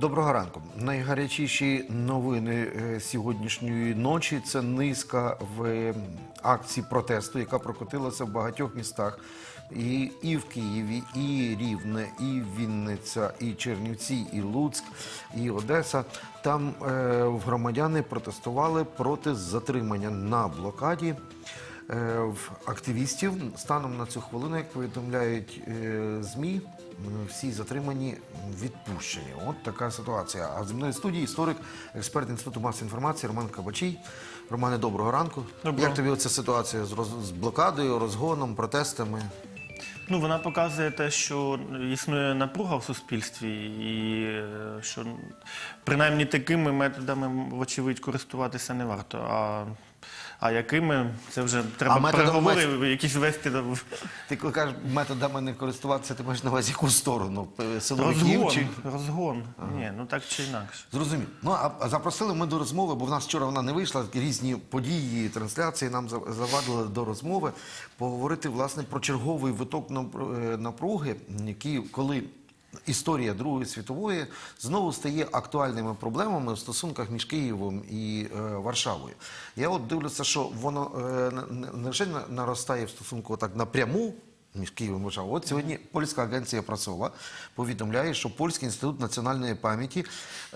Доброго ранку. Найгарячіші новини е, сьогоднішньої ночі це низка в е, акцій протесту, яка прокотилася в багатьох містах. І, і в Києві, і Рівне, і Вінниця, і Чернівці, і Луцьк, і Одеса. Там е, громадяни протестували проти затримання на блокаді е, активістів. Станом на цю хвилину, як повідомляють е, ЗМІ, всі затримані відпущені. От така ситуація. А зі мною в студії історик, експерт інституту масової інформації Роман Кабачій. Романе, доброго ранку. Доброго. Як тобі оця ситуація з, роз... з блокадою, розгоном, протестами? Ну, вона показує те, що існує напруга в суспільстві, і е, що принаймні такими методами, вочевидь, користуватися не варто. А, а якими це вже треба методом переговори якісь вести до Ти коли кажеш методами не користуватися, ти маєш на увазі яку сторону? П- Силовиків розгон. чи Розгон. Ні, ну так чи інакше. Зрозумів. Ну а а запросили ми до розмови, бо в нас вчора вона не вийшла. Різні події, трансляції нам за- завадили до розмови поговорити власне про черговий виток е, напруги, який коли. Історія Другої світової знову стає актуальними проблемами в стосунках між Києвом і е, Варшавою. Я от дивлюся, що воно е, не- вже наростає в стосунку так напряму між Києвом і. От сьогодні польська агенція Прасова повідомляє, що Польський інститут національної пам'яті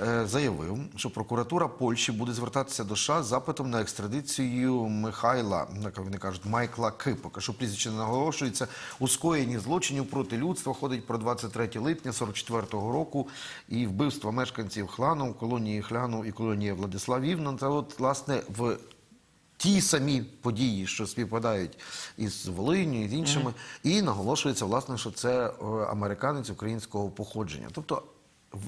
е, заявив, що прокуратура Польщі буде звертатися до США з запитом на екстрадицію Михайла, як вони кажуть, Майкла Кипока, що прізвище наголошується у скоєнні злочинів проти людства. Ходить про 23 липня 44-го року і вбивства мешканців Хлану, колонії Хляну і колонії Владиславівна. Та от власне в ті самі події, що співпадають із Волинню і з іншими, і наголошується, власне, що це е, американець українського походження. Тобто,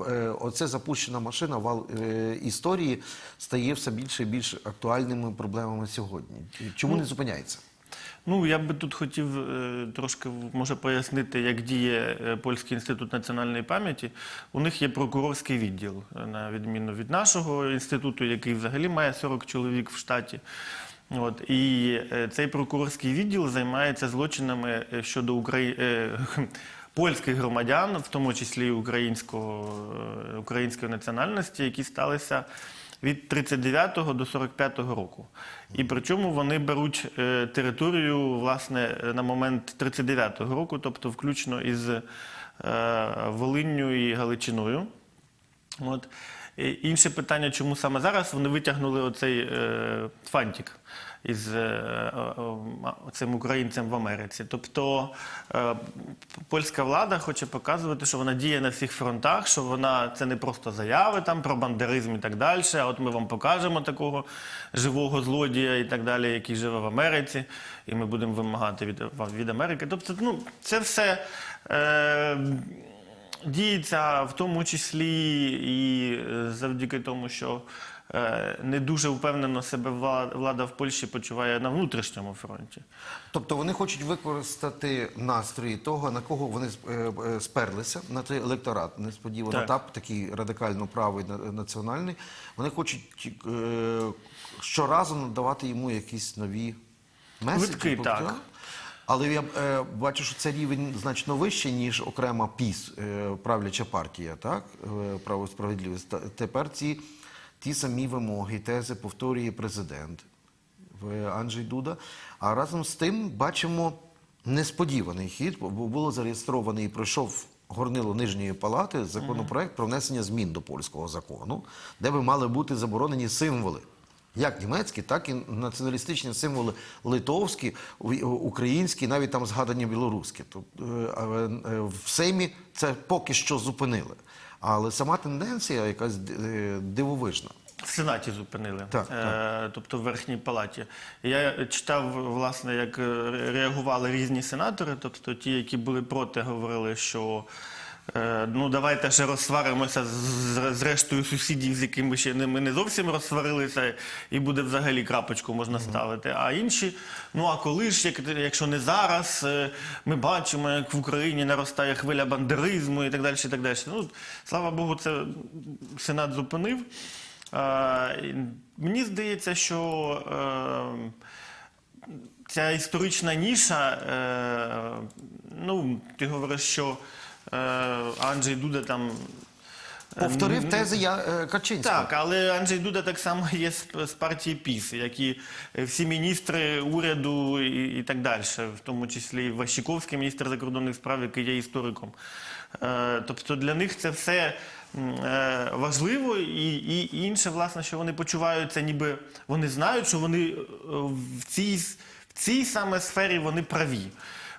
е, оце запущена машина вал е, історії стає все більше і більш актуальними проблемами сьогодні. Чому не зупиняється? Ну, я би тут хотів е, трошки може пояснити, як діє е, Польський інститут національної пам'яті. У них є прокурорський відділ, е, на відміну від нашого інституту, який взагалі має 40 чоловік в штаті. От і цей прокурорський відділ займається злочинами щодо Украї... польських громадян, в тому числі українського, української національності, які сталися від 39 до 45 року. І причому вони беруть е, територію власне на момент 39 року, тобто включно із е, Волинню і Галичиною. От. Інше питання, чому саме зараз вони витягнули оцей е, фантик із е, е, цим українцем в Америці. Тобто е, польська влада хоче показувати, що вона діє на всіх фронтах, що вона це не просто заяви там про бандеризм і так далі. А от ми вам покажемо такого живого злодія і так далі, який живе в Америці, і ми будемо вимагати від, від Америки. Тобто, ну, це все. Е, діється в тому числі і е, завдяки тому, що е, не дуже впевнено себе влада в Польщі почуває на внутрішньому фронті. Тобто вони хочуть використати настрої того, на кого вони е, сперлися, на той електорат, несподівано Так. так, такий радикально правий національний. Вони хочуть щоразу надавати йому якісь нові меседжі. Квитки, тобто, так. Але я е, бачу, що це рівень значно вищий, ніж окрема ПІС, е, правляча партія, так? Е, право справедливість. Тепер ці ті самі вимоги, тези повторює президент в Анджей Дуда. А разом з тим бачимо несподіваний хід, бо було зареєстровано і пройшов горнило нижньої палати законопроект про внесення змін до польського закону, де би мали бути заборонені символи. Як німецькі, так і націоналістичні символи литовські, українські, навіть там згадані білоруські. Тобто в Сеймі це поки що зупинили. Але сама тенденція якась дивовижна. В Сенаті зупинили, Так, Е, тобто в Верхній Палаті. Я читав, власне, як реагували різні сенатори, тобто ті, які були проти, говорили, що ну давайте ще розсваримося з, з- з рештою сусідів, з якими ще не, ми не зовсім розсварилися, і буде взагалі крапочку можна ставити. А інші, ну а коли ж, як, якщо не зараз, е, ми бачимо, як в Україні наростає хвиля бандеризму і так далі. І так далі. Ну, слава Богу, це Сенат зупинив. Е, Мені здається, що е, ця історична ніша, е, ну, ти говориш, що е, Анджей Дуда там Повторив тези я е, Качинського. Так, але Анджей Дуда так само є з, партії ПІС, як і е, всі міністри уряду і, і так далі, в тому числі Ващиковський, міністр закордонних справ, який є істориком. Е, тобто для них це все е, важливо, і, інше, власне, що вони почуваються, ніби вони знають, що вони е, в цій, в цій саме сфері вони праві.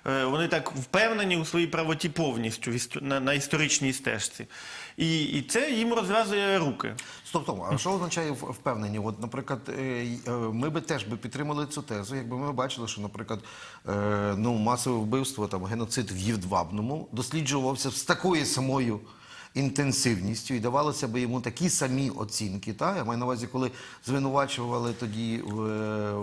Е, Вони так впевнені у своїй правоті повністю на, історичній стежці. І, і це їм розв'язує руки. Стоп, стоп, а що означає впевнені? От, наприклад, е, е, ми би теж підтримали цю тезу, якби ми бачили, що, наприклад, ну, масове вбивство, там, геноцид в Євдвабному досліджувався з такою самою інтенсивністю і давалося би йому такі самі оцінки. Та? Я маю на увазі, коли звинувачували тоді в,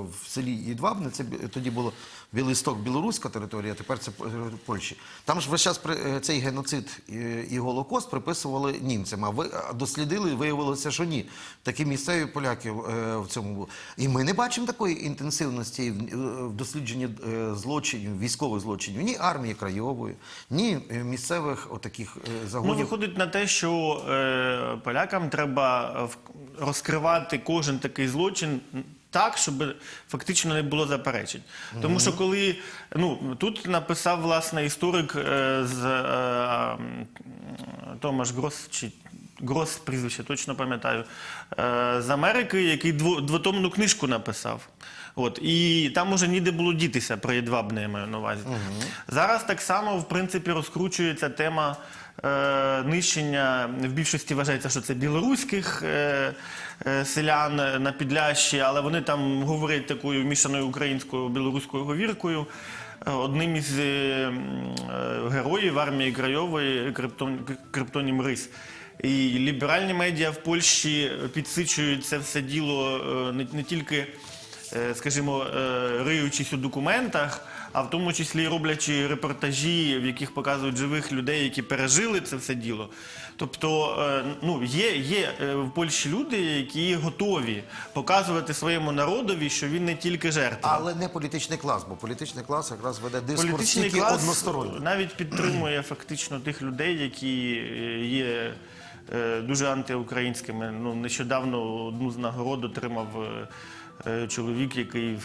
в селі Єдвабне, це тоді було Білисток, білоруська територія, тепер це П- Польщі. Там ж весь час е, цей геноцид і, і Голокост приписували німцям. А ви дослідили, виявилося, що ні. Такі місцеві поляки е, в цьому були. І ми не бачимо такої інтенсивності в, е, дослідженні е, злочинів, військових злочинів, ні армії краєвої, ні е, місцевих отаких е, Ну, загонів. виходить на те, що е, полякам треба е, розкривати кожен такий злочин. Так, щоб фактично не було заперечень. Тому що коли ну тут написав власне історик е, з е, Томаш Грос чи Грос прізвище, точно пам'ятаю, е, з Америки, який дво, двотомну книжку написав. От, і там уже ніде було дітися про Єдвабне, я маю на увазі. Зараз так само, в принципі, розкручується тема е, нищення. В більшості вважається, що це білоруських е, е, селян на Підлящі, але вони там говорять такою мішаною українською білоруською говіркою. Е, Одним із е, е, героїв армії Крайової Криптон, Криптонім Рис. І ліберальні медіа в Польщі підсичують це все діло е, не, не тільки, е, скажімо, е, риючись у документах, а в тому числі роблячи репортажі, в яких показують живих людей, які пережили це все діло. Тобто, е, ну, є, є е, в Польщі люди, які готові показувати своєму народові, що він не тільки жертва. Але не політичний клас, бо політичний клас якраз веде дискурс Політичний тільки клас навіть підтримує фактично тих людей, які е, є е, дуже антиукраїнськими. Ну, нещодавно одну з нагород отримав е, е, чоловік, який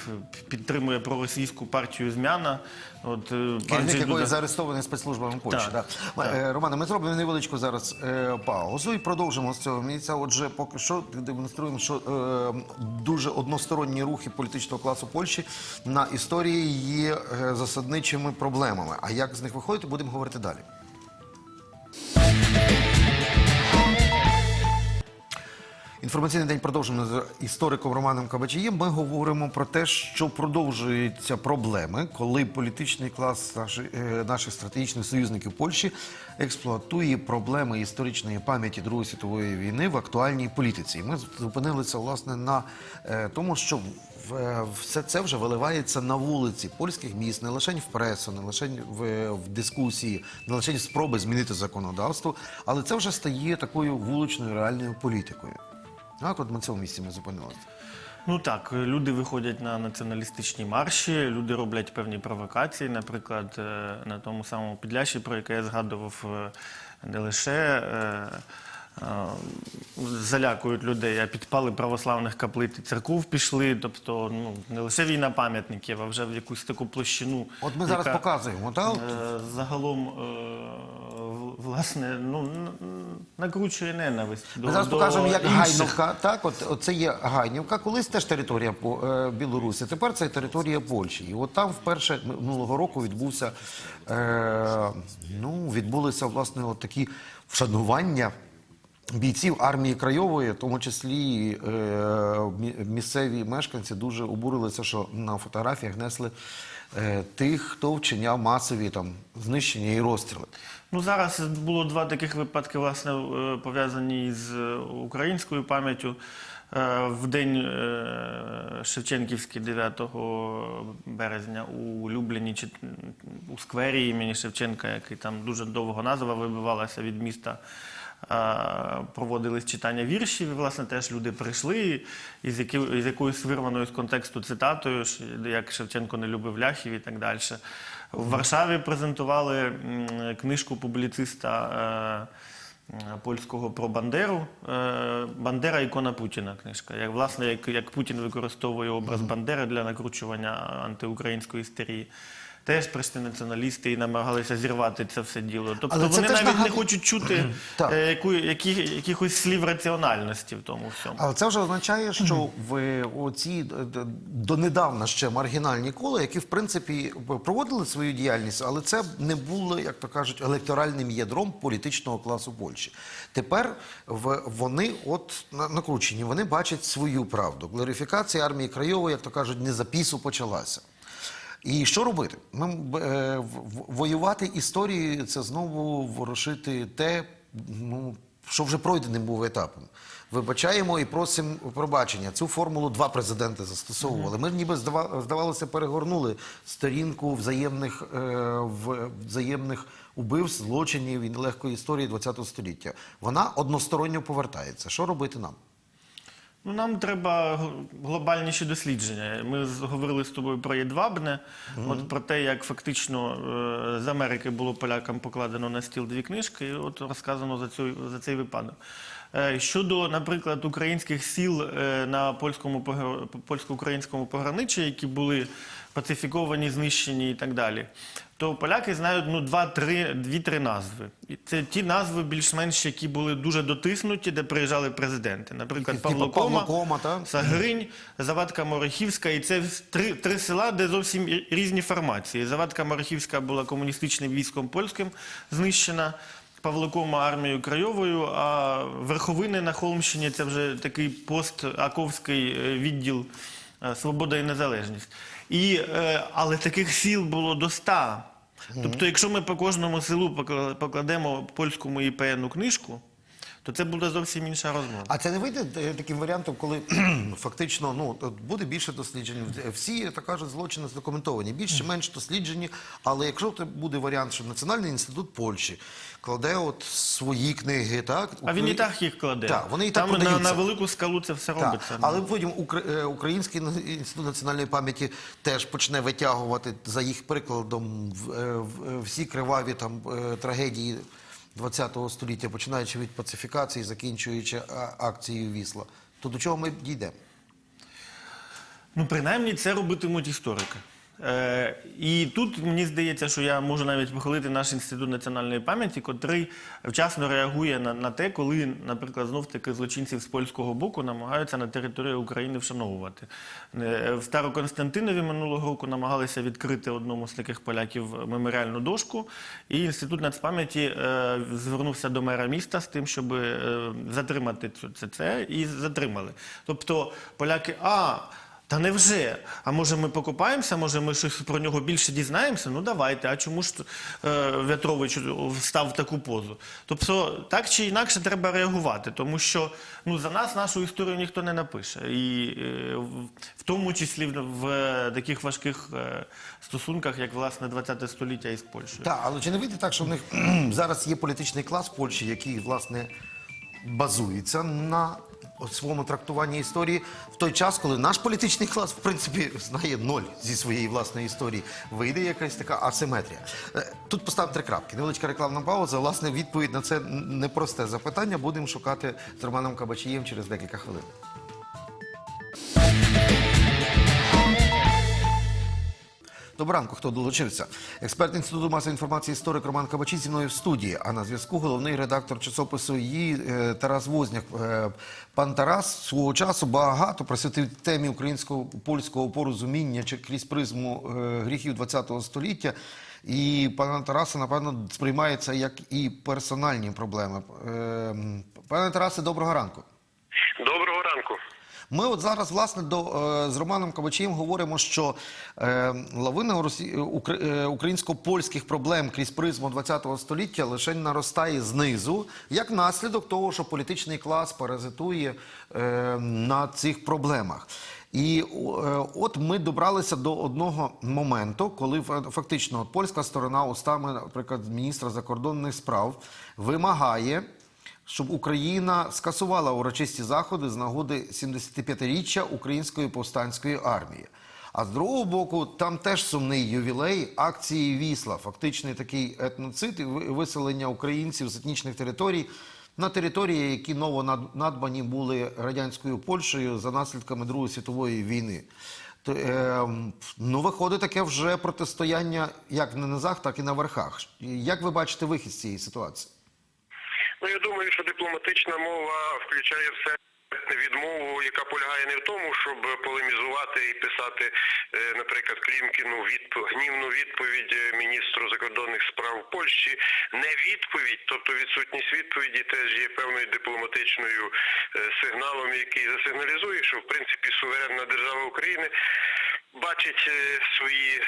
підтримує проросійську партію Змяна. От, е, Керівник якої заарештований спецслужбами Польщі. Так. Е, Романе, ми зробимо невеличку зараз е, паузу і продовжимо з цього місця. Отже, поки що демонструємо, що е, дуже односторонні рухи політичного класу Польщі на історії є е, засадничими проблемами. А як з них виходити, будемо говорити далі. Інформаційний день продовжуємо з істориком Романом Кабачієм. Ми говоримо про те, що продовжуються проблеми, коли політичний клас наші- е, наших стратегічних союзників Польщі експлуатує проблеми історичної пам'яті Другої світової війни в актуальній політиці. І Ми зупинилися власне на е, тому, що е, все це вже виливається на вулиці польських міст, не лише в пресу, не лише в, в дискусії, не лише в спроби змінити законодавство, але це вже стає такою вуличною реальною політикою. Так, от на цьому місці ми зупинилися. Ну так, люди виходять на націоналістичні марші, люди роблять певні провокації, наприклад, е, на тому самому Підлящі, про яке я згадував, е, не лише е, залякують людей, а підпали православних каплиць і церков пішли. Тобто, ну не лише війна пам'ятників, а вже в якусь таку площину. От ми зараз яка, показуємо, так? Загалом, власне, ну, накручує ненависть. Ми зараз покажемо, як інших. Гайнівка. Так, от, от це є Гайнівка, колись теж територія е, Білорусі, тепер це територія Польщі. І от там вперше минулого року відбувся, е, ну, відбулися власне от такі вшанування. Бійців армії Крайової, в тому числі е, місцеві мешканці, дуже обурилися, що на фотографіях несли е, тих, хто вчиняв масові там знищення і розстріли. Ну зараз було два таких випадки, власне, е, пов'язані з українською пам'яттю. В день Шевченківський 9 березня у Любліні у сквері імені Шевченка, який там дуже довго назва вибивалася від міста. Е, Проводились читання віршів, і, власне, теж люди прийшли із, які, із якоюсь вирваною з контексту цитатою, як Шевченко не любив ляхів і так далі. В Варшаві презентували книжку публіциста польського про Бандеру. Е, Бандера ікона Путіна книжка. Як власне, як, як Путін використовує образ Бандери для накручування антиукраїнської істерії. Теж прийшли націоналісти і намагалися зірвати це все діло. Тобто Але це вони навіть не хочуть чути е, яку, які, якихось слів раціональності в тому всьому. Але це вже означає, що в оці д- донедавна ще маргінальні кола, які в принципі проводили свою діяльність, але це не було, як то кажуть, електоральним ядром політичного класу Польщі. Тепер в- вони от на- накручені, вони бачать свою правду. Глорифікація армії Крайової, як то кажуть, не за пісу почалася. І що робити? Ми е, воювати історією це знову ворушити те, ну що вже пройденим був етапом. Вибачаємо і просимо пробачення. Цю формулу два президенти застосовували. Ми ніби здава- здавалося, перегорнули сторінку взаємних е, взаємних убивств, злочинів і нелегкої історії ХХ століття. Вона односторонньо повертається. Що робити нам? Ну, нам треба глобальніші дослідження. Ми говорили з тобою про Єдвабне, от про те, як фактично е, з Америки було полякам покладено на стіл дві книжки, і от розказано за, цю, за цей випадок. Е, Щодо, наприклад, українських сіл е, на польському польсько-українському пограниччі, які були пацифіковані, знищені і так далі, то поляки знають ну, два-три, дві-три назви. І це ті назви, більш-менш, які були дуже дотиснуті, де приїжджали президенти. Наприклад, Типу Павло Кома, Кома, та? Сагринь, Завадка Морохівська. І це три, три села, де зовсім різні формації. Завадка Морохівська була комуністичним військом польським знищена. Павло Кома армією Крайовою, а Верховини на Холмщині це вже такий пост-аковський е, відділ е, Свобода і Незалежність. І, е, але таких сіл було до ста. Тобто, якщо ми по кожному селу покла- покладемо польському ІПН книжку, то це буде зовсім інша розмова. А це не вийде е, таким варіантом, коли фактично ну буде більше досліджень. Всі так кажуть, злочини задокументовані, більш чи менш досліджені. Але якщо це буде варіант, що Національний інститут Польщі кладе от свої книги, так А він і так їх кладе. Так, вони і так Там на, на велику скалу це все Так, робиться. але потім е, Український інститут національної пам'яті теж почне витягувати за їх прикладом е, е, всі криваві там е, трагедії ХХ століття, починаючи від пацифікації, закінчуючи а, акцією Вісла. То до чого ми дійдемо? Ну, принаймні, це робитимуть історики. Е, і тут мені здається, що я можу навіть похвалити наш інститут національної пам'яті, котрий вчасно реагує на, на те, коли, наприклад, знов таки злочинців з польського боку намагаються на території України вшановувати. Е, в Староконстантинові минулого року намагалися відкрити одному з таких поляків меморіальну дошку, і інститут нацпам'яті е, звернувся до мера міста з тим, щоб затримати це, це і затримали. Тобто поляки, а. Та невже? А може ми покопаємося, може ми щось про нього більше дізнаємося? Ну давайте. А чому ж е, В'ятрович встав в таку позу? Тобто, так чи інакше треба реагувати, тому що ну, за нас нашу історію ніхто не напише. І е, в, тому числі в, в таких важких е, стосунках, як власне 20 століття із Польщею. Так, але чи не вийде так, що в них зараз є політичний клас в Польщі, який власне базується на своєму трактуванні історії в той час, коли наш політичний клас, в принципі, знає ноль зі своєї власної історії. Вийде якась така асиметрія. Е, Тут поставимо три крапки. Невеличка рекламна пауза. Власне, відповідь на це непросте запитання будемо шукати з Романом Кабачієм через декілька хвилин. Доброго ранку, хто долучився. Експерт інституту масової інформації історик Роман Кабачі зі мною в студії. А на зв'язку головний редактор часопису її е, Тарас Возняк. Е, Пан Тарас свого часу багато присвятив темі українського польського порозуміння чи крізь призму е, гріхів ХХ століття. І пана Тараса, напевно, сприймається як і персональні проблеми. Пане Тарасе, доброго ранку. Доброго. Ми от зараз, власне, до, е, з Романом Кабачієм говоримо, що е, лавина укр- е, українсько-польських проблем крізь призму ХХ століття лише наростає знизу, як наслідок того, що політичний клас паразитує на цих проблемах. І от ми добралися до одного моменту, коли фа- фактично от польська сторона устами, наприклад, міністра закордонних справ вимагає щоб Україна скасувала урочисті заходи з нагоди 75-річчя Української повстанської армії. А з другого боку, там теж сумний ювілей акції Вісла, фактичний такий етноцид і виселення українців з етнічних територій. на території, які ново надбані були радянською Польщею за наслідками Другої світової війни. То, е, ну, виходить таке вже протистояння як на низах, так і на верхах. Як ви бачите вихід з цієї ситуації? Ну я думаю, що дипломатична мова включає все. Відмову, яка полягає не в тому, щоб полемізувати і писати, е, наприклад, Клімкіну відп... гнівну відповідь е, міністру закордонних справ Польщі, не відповідь, тобто відсутність відповіді, теж є певною дипломатичною е, сигналом, який засигналізує, що в принципі суверенна держава України бачить свої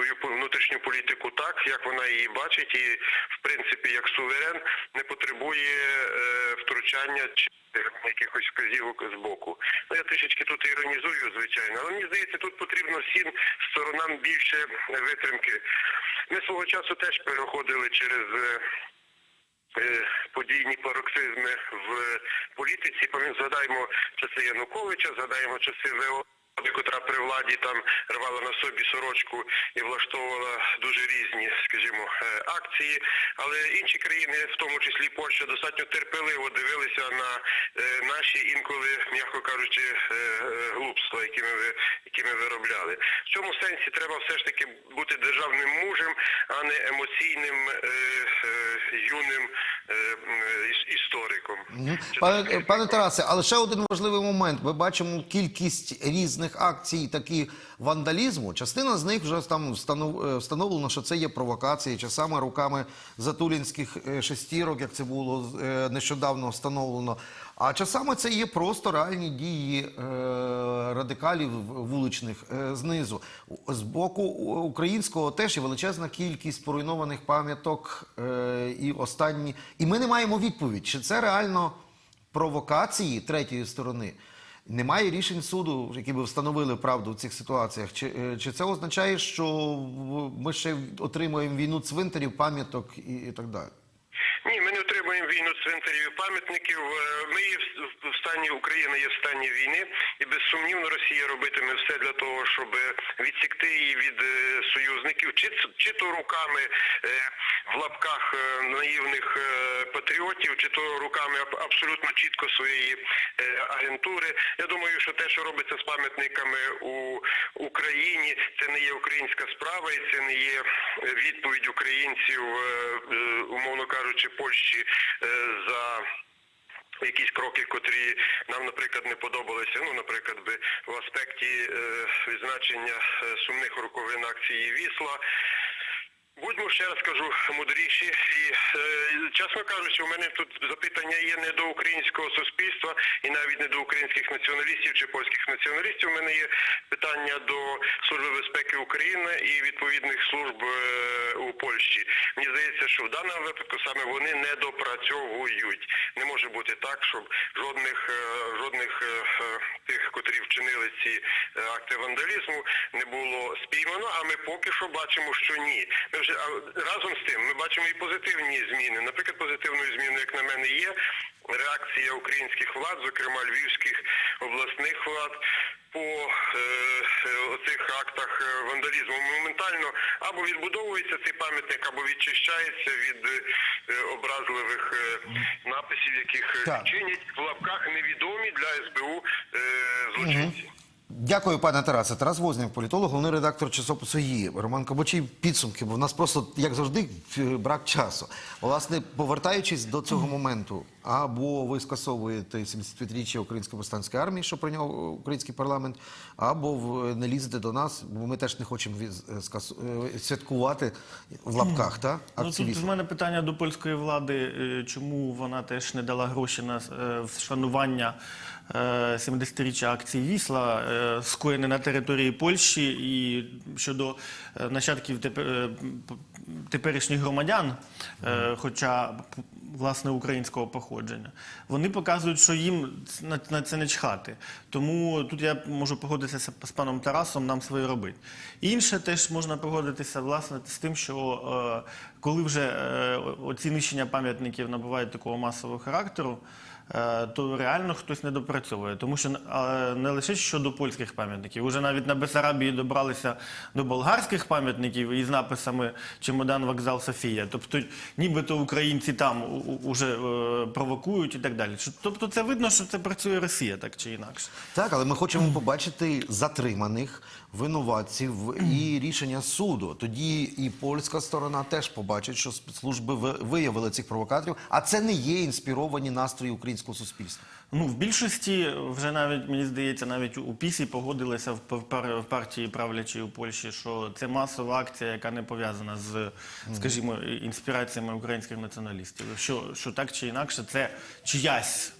свою внутрішню політику так, як вона її бачить, і в принципі як суверен не потребує е, втручання чи якихось вказівок з боку. Ну я трішечки тут іронізую, звичайно, але мені здається, тут потрібно всім сторонам більше витримки. Ми свого часу теж переходили через. е, е, подійні пароксизми в політиці. Згадаємо часи Януковича, згадаємо часи ВО. Котра при владі там рвала на собі сорочку і влаштовувала дуже різні, скажімо, е, акції. Але інші країни, в тому числі Польща, достатньо терпеливо дивилися на е, наші інколи, м'яко кажучи, е, глупства, які ми які ми виробляли. В цьому сенсі треба все ж таки бути державним мужем, а не емоційним юним істориком. Пане, пане Тарасе, але ще один важливий момент. Ми бачимо кількість різних акцій, такі вандалізму. Частина з них вже там е, встановлено, що це є провокації, часами руками затулінських е, шестірок, як це було е, нещодавно встановлено. А часами це є просто реальні дії радикалів вуличних знизу. З боку українського теж є величезна кількість поруйнованих пам'яток і останні. І ми не маємо відповідь, чи це реально провокації третьої сторони. Немає рішень суду, які би встановили правду в цих ситуаціях. Чи, е, чи це означає, що ми ще отримуємо війну цвинтарів, пам'яток і, і так далі? Ні, ми не отримуємо війну цвинтарів і пам'ятників. Е, Ми є в- стані Україна є в стані війни, і безсумнівно Росія робитиме все для того, щоб відсікти її від е, союзників, чи чи то руками е, в лапках наївних патріотів, чи то руками абсолютно чітко своєї агентури. Я думаю, що те, що робиться з пам'ятниками у Україні, це не є українська справа, і це не є відповідь українців, умовно кажучи, Польщі е, за. Якісь кроки, котрі нам, наприклад, не подобалися. Ну, наприклад, би в аспекті е, відзначення е, сумних роковин акції Вісла. Будьмо ще раз кажу мудріші, і е, чесно кажучи, у мене тут запитання є не до українського суспільства і навіть не до українських націоналістів чи польських націоналістів. У мене є питання до Служби безпеки України і відповідних служб е, у Польщі. Мені здається, що в даному випадку саме вони не допрацьовують. Не може бути так, щоб жодних е, жодних е, е, тих, котрі вчинили ці е, акти вандалізму, не було спіймано. А ми поки що бачимо, що ні. Ми вже а, разом з тим ми бачимо і позитивні зміни. Наприклад, позитивною зміною, як на мене, є реакція українських влад, зокрема львівських обласних влад. По е, е, оцих актах е, вандалізму моментально або відбудовується цей пам'ятник, або відчищається від е, образливих е, написів, яких е, Так. чинять в лапках невідомі для СБУ е, злочинці. Дякую, пане Тарасе. Тарас Возняк, політолог, головний редактор часопису «Її». Роман Кабачий, підсумки, бо в нас просто, як завжди, брак часу. Власне, повертаючись до цього моменту, або ви скасовуєте 75-річчя Української повстанської армії, що прийняв український парламент, або не лізете до нас, бо ми теж не хочемо е, е, святкувати в лапках, так? Ну, тут в мене питання до польської влади, е, чому вона теж не дала гроші на вшанування 70-річчя акції Вісла, е, скоєне на території Польщі, і щодо е, нащадків е, теперішніх громадян, хоча власне українського походження. Вони показують, що їм на, це не чхати. Тому тут я можу погодитися з паном Тарасом, нам своє робити. Інше теж можна погодитися власне з тим, що коли вже оці нищення пам'ятників набувають такого масового характеру. Е, то реально хтось не допрацьовує. Тому що е, не лише щодо польських пам'ятників, уже навіть на Бесарабії добралися до болгарських пам'ятників із написами Чемодан, вокзал, Софія. Тобто, нібито українці там уже е, провокують і так далі. Тобто, це видно, що це працює Росія, так чи інакше. Так, але ми хочемо побачити затриманих винуватців і рішення суду. Тоді і польська сторона теж побачить, що спецслужби ви- виявили цих провокаторів, а це не є інспіровані настрої українського суспільства. Ну, в більшості вже навіть мені здається, навіть у пісі погодилися в пар- пар- партії правлячій у Польщі, що це масова акція, яка не пов'язана з, скажімо, інспіраціями українських націоналістів. Що, що так чи інакше, це чиясь,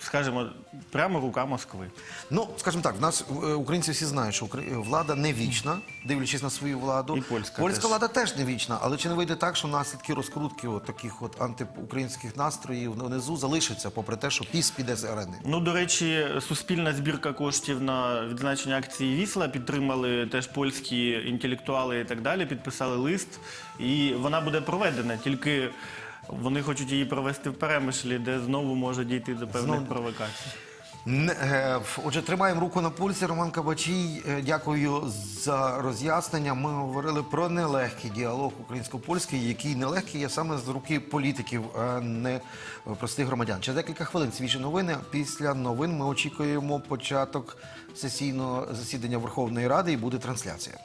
скажімо, прямо рука Москви. Ну, скажімо так, в нас е, українці всі знають, що Укра- влада не вічна, дивлячись на свою владу. І польська польська теж. влада теж не вічна, але чи не вийде так, що наслідки розкрутки от таких от антиукраїнських настроїв внизу залишаться, попри те, що піс піде з арени? Ну, до речі, суспільна збірка коштів на відзначення акції Вісла підтримали теж польські інтелектуали і так далі, підписали лист, і вона буде проведена. Тільки вони хочуть її провести в перемишлі, де знову може дійти до певних Знову. провокацій. Е, отже, тримаємо руку на пульсі. Роман Кабачій, е, дякую за роз'яснення. Ми говорили про нелегкий діалог українсько-польський, який нелегкий є саме з руки політиків, а не простих громадян. Через декілька хвилин свіжі новини. Після новин ми очікуємо початок сесійного засідання Верховної Ради і буде трансляція.